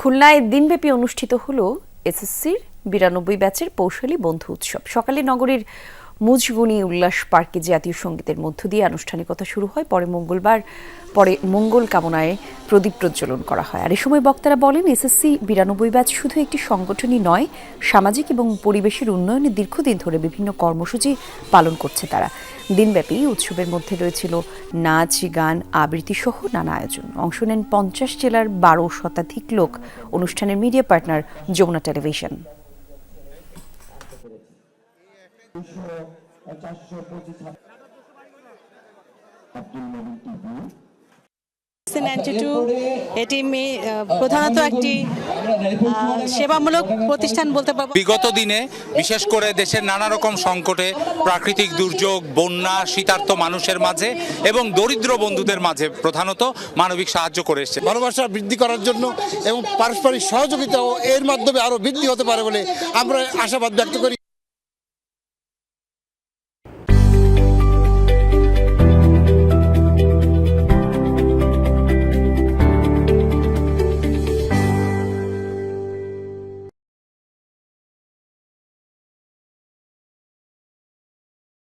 খুলনায় দিনব্যাপী অনুষ্ঠিত হলো এসএসসির বিরানব্বই ব্যাচের পৌশালী বন্ধু উৎসব। সকালে নগরীর মুজগুনি উল্লাস পার্কে জাতীয় সঙ্গীতের মধ্য দিয়ে আনুষ্ঠানিকতা শুরু হয়। পরে মঙ্গলবার, পরে মঙ্গল কামনায় প্রদীপ প্রজ্বলন করা হয়। আর এ সময় বক্তারা বলেন, এসএসসি বিরানব্বই ব্যাচ শুধু একটি সংগঠনই নয়, সামাজিক এবং পরিবেশের উন্নয়নে দীর্ঘদিন ধরে বিভিন্ন কর্মসূচি পালন করছে তারা। দিনব্যাপী উৎসবের মধ্যে রয়েছিল নাচ, গান আবৃত্তি সহ নানা আয়োজন। অংশ নেন পঞ্চাশ জেলার বারো শতাধিক লোক। অনুষ্ঠানের মিডিয়া পার্টনার যমুনা টেলিভিশন। প্রধানত একটি সেবামূলক প্রতিষ্ঠান বলতে পারব। বিগত দিনে বিশেষ করে দেশের নানা রকম সংকটে প্রাকৃতিক দুর্যোগ বন্যা শীতার্ত মানুষের মাঝে এবং দরিদ্র বন্ধুদের মাঝে প্রধানত মানবিক সাহায্য করে এসছে। ভালোবাসা বৃদ্ধি করার জন্য এবং পারস্পরিক সহযোগিতাও এর মাধ্যমে আরও বৃদ্ধি হতে পারে বলে আমরা আশাবাদ ব্যক্ত করি।